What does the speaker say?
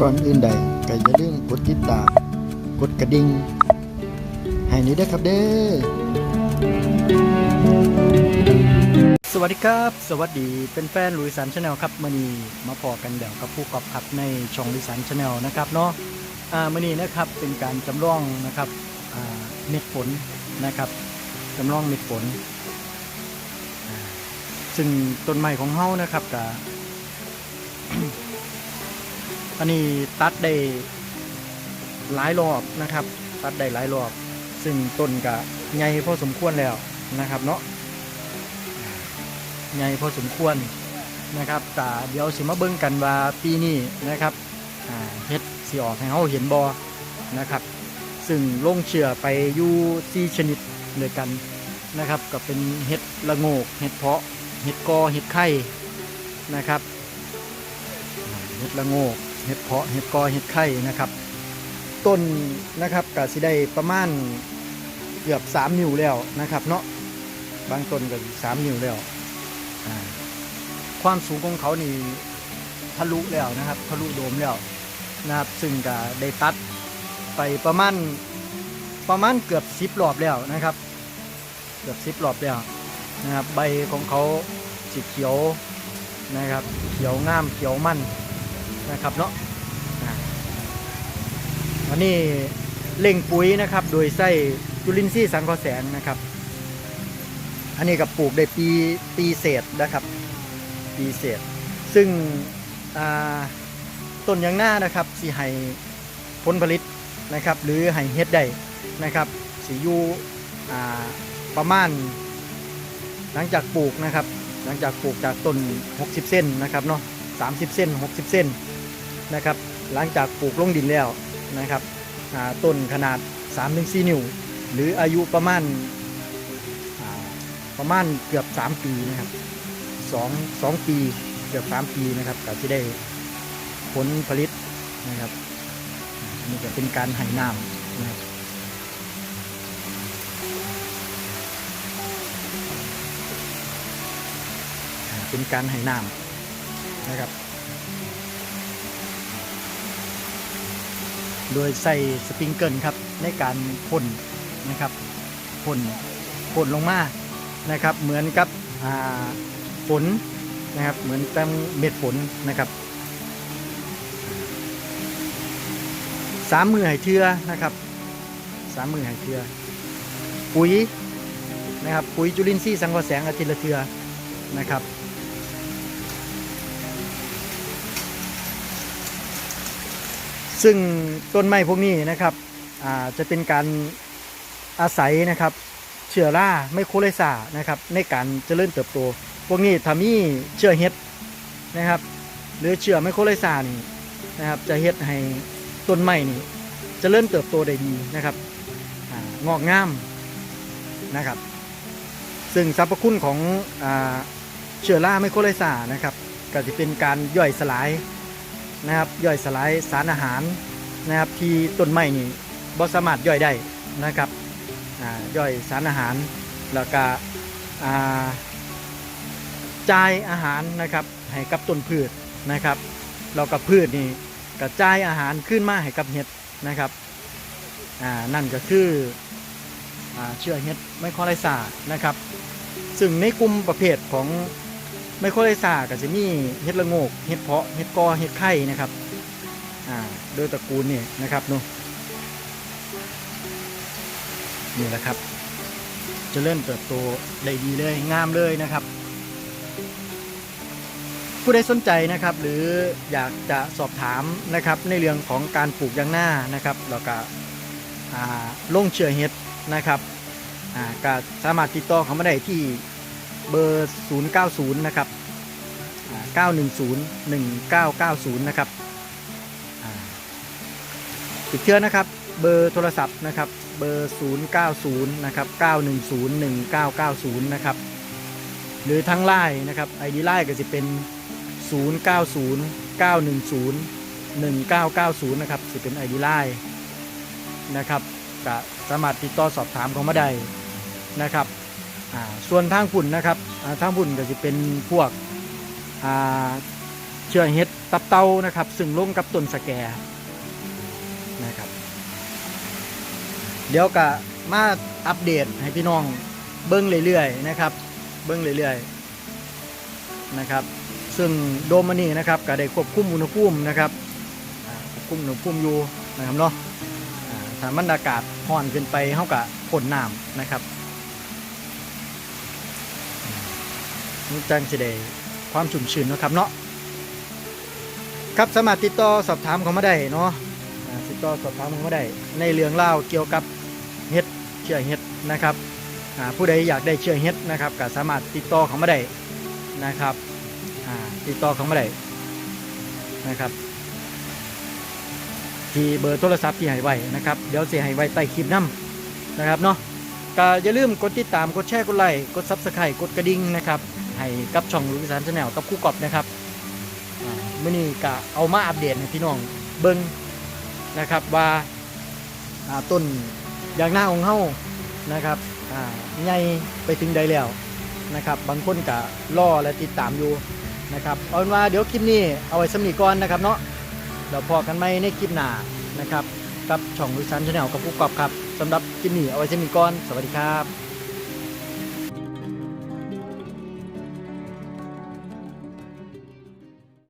ก่อนอื่นใดก็อย่าลืมกดติดตาม กดกระดิ่งให้นี้ด้วยครับเด้อสวัสดีครับ สวัสดีเป็นแฟนลุยสันชาแนลครับมื่อนี้มาพอกันเดี๋ยวกับผู้กอบขับในช่องลุยสันชาแนลนะครับเนาะอ่ามื่อนี้นะครับเป็นการจำลองนะครับอ่าเม็ดฝนนะครับจำลองเม็ดฝนซึ่งต้นไม้ของเฮานะครับกับ อันนี้ตัดได้หลายรอบนะครับ ตัดได้หลายรอบ ซึ่งต้นก็ใหญ่พอสมควรแล้วนะครับเนาะใหญ่พอสมควรนะครับแต่เดี๋ยวสิมาเบิ่งกันว่าปีนี้นะครับเฮ็ดสิออกให้เฮาเห็นบ่นะครับ ซึ่งลงเชื่อไปอยู่สี่ชนิดด้วยกันนะครับ ก็เป็นเห็ดละโงกเห็ดเพาะเห็ดกอเห็ดไข่นะครับเห็ดละโงก เห็ดเพาะเห็ดกอเห็ดไข่นะครับ ต้นนะครับก็สิได้ประมาณเกือบ 3 นิ้วแล้วนะครับ เนาะบางต้นก็3นิ้วแล้วความสูงของเขานี่ทะลุแล้วนะครับทะลุโดมแล้วนะครับ ซึ่งก็ได้ตัดไปประมาณประมาณเกือบ10รอบแล้วนะครับ เกือบ10รอบแล้วนะครับใบของเขาสีเขียวนะครับ เขียวงามเขียวมัน นะครับเนาะอันนี้เล่งปุ๋ยนะครับ โดยใส่จุลินทรีย์สังเคราะห์แสงนะครับ อันนี้กับปลูกได้ปีปีเศษนะครับ ปีเศษ ซึ่งต้นยางหน้านะครับสีให้ผลผลิตนะครับ หรือให้เฮ็ดได้นะครับสียูประมาณ หลังจากปลูกนะครับ หลังจากปลูกจากต้น 60 เส้นนะครับเนาะ30 เส้น 60 เส้น นะครับ หลังจากปลูกลงดินแล้วนะครับต้นขนาด 3-4 นิ้ว หรืออายุประมาณประมาณเกือบ 3 ปีนะครับ2 2ปีเกือบ 3 ปีนะครับก็จะได้ผลผลิตนะครับอันนี่ก็เป็นการไห้น้ำนะครับเป็นการไห้น้ำนะครับ โดยใส่สปริงเกิลครับในการพ่นนะครับพ่นพ่นลงมานะครับเหมือนกับฝนนะครับเหมือนแต้มเม็ดฝนนะครับสามมือให้เทือนะครับสามมือให้เทือปุ๋ยนะครับปุ๋ยจุลินทรีย์สังเคราะห์แสงอาทิตย์ละเทือนะครับ ซึ่งต้นไม้พวกนี้นะครับจะเป็นการอาศัยนะครับเชื้อราไมโครไลซานะครับในการเจริญเติบโต พวกนี้ถ้ามีเชื้อเห็ดนะครับ หรือเชื้อไมโครไลซานี่นะครับ จะเฮ็ดให้ต้นไม้นี่เจริญเติบโตได้ดีนะครับองอกงามนะครับ ซึ่งสรรพคุณของอเชื้อราไมโครไลซานะครับก็จะเป็นการย่อยสลาย นะครับย่อยสลายสารอาหารนะครับที่ต้นไม้นี่บ่สามารถย่อยได้นะครับย่อยสารอาหาร แล้วก็จ่ายอาหารนะครับให้กับต้นพืชนะครับแล้วก็พืชนี่ก็จ่ายอาหารขึ้นมาให้กับเห็ดนะครับนั่นก็คืออเชื้อเห็ดไมโครไลซานะครับ ซึ่งในกลุ่มประเภทของ ไมโครไลซาก็จะมีเห็ดละโงกเห็ดเพาะเห็ดกอเห็ดไข่นะครับอ่าโดยตระกูลนี่นะครับเนาะนี่แหละครับ จะเริ่มเติบโตได้ดีเลยงามเลยนะครับ ผู้ใดสนใจนะครับ หรืออยากจะสอบถามนะครับ ในเรื่องของการปลูกยางหน้านะครับแล้วก็อ่าลงเชื้อเห็ดนะครับอ่าก็สามารถติดต่อเขามาได้ที่ เบอร์ 090 นะครับ 910 1990 นะครับอ่าอีกเทื่อนะครับเบอร์โทรศัพท์นะครับเบอร์ 090 นะครับ 910 1990 นะครับ หรือทั้งไลน์นะครับ ID ไลน์ก็จะเป็น 090 910 1990 นะครับจะเป็น ID ไลน์นะครับก็สามารถติดต่อสอบถามเขามาได้นะครับ ส่วนทางฝุ่นนะครับทางฝุ่นก็จะเป็นพวกอ่าชื้อเห็ดตับเตานะครับ ซึ่งลงกับต้นสแกนะครับ เดี๋ยวก็มาอัปเดตให้พี่น้องเบิ้งเรื่อยๆนะครับ เบิ้งเรื่อยๆนะครับ ซึ่งโดมันนี่นะครับก็ได้ควบคุมอุณหภูมินะครับควบคุมอุณหภูมิอยู่นะครับเนาะอ่าถ้ามันอากาศร้อนเกินไปเฮาก็พ่นน้ำนะครับ นี่จังสิได้ความชุ่มชื้นนะครับเนาะครับสามารถติดต่อสอบถามเขามาได้เนาะติดต่อสอบถามเขามาได้ ในเรื่องเล่าเกี่ยวกับเห็ดเชื่อเห็ดนะครับผู้ใดอยากได้เชื่อเห็ดนะครับก็สามารถติดต่อเขามาได้นะครับติดต่อเขามาได้นะครับ ที่เบอร์โทรศัพท์ที่ให้ไว้นะครับ เดี๋ยวเสียให้ไว้ใต้คลิปน้ำนะครับเนาะ ก็อย่าลืมกดติดตามกดแชร์กดไลค์กดซับสไครต์กดกระดิ่งนะครับให้กับช่องลูกอีสานชาแนลกับคู่กอบนะครับอ่ามื่อนี้ก็เอามาอัปเดตให้พี่น้องเบิ้งนะครับว่าต้นยางหน้าของเฮานะครับใหญ่ไปถึงใดแล้วนะครับ บางคนก็รอและติดตามอยู่นะครับเอาเป็นว่าเดี๋ยวคลิปนี้เอาไว้สำนีก่อนนะครับเนาะเดี๋ยวพอกันไหมในคลิปหน้านะครับกับช่องวิสันชาแนลกับผู้กอบครับ สำหรับคลิปนี้เอาไว้สำนีก่อน สวัสดีครับ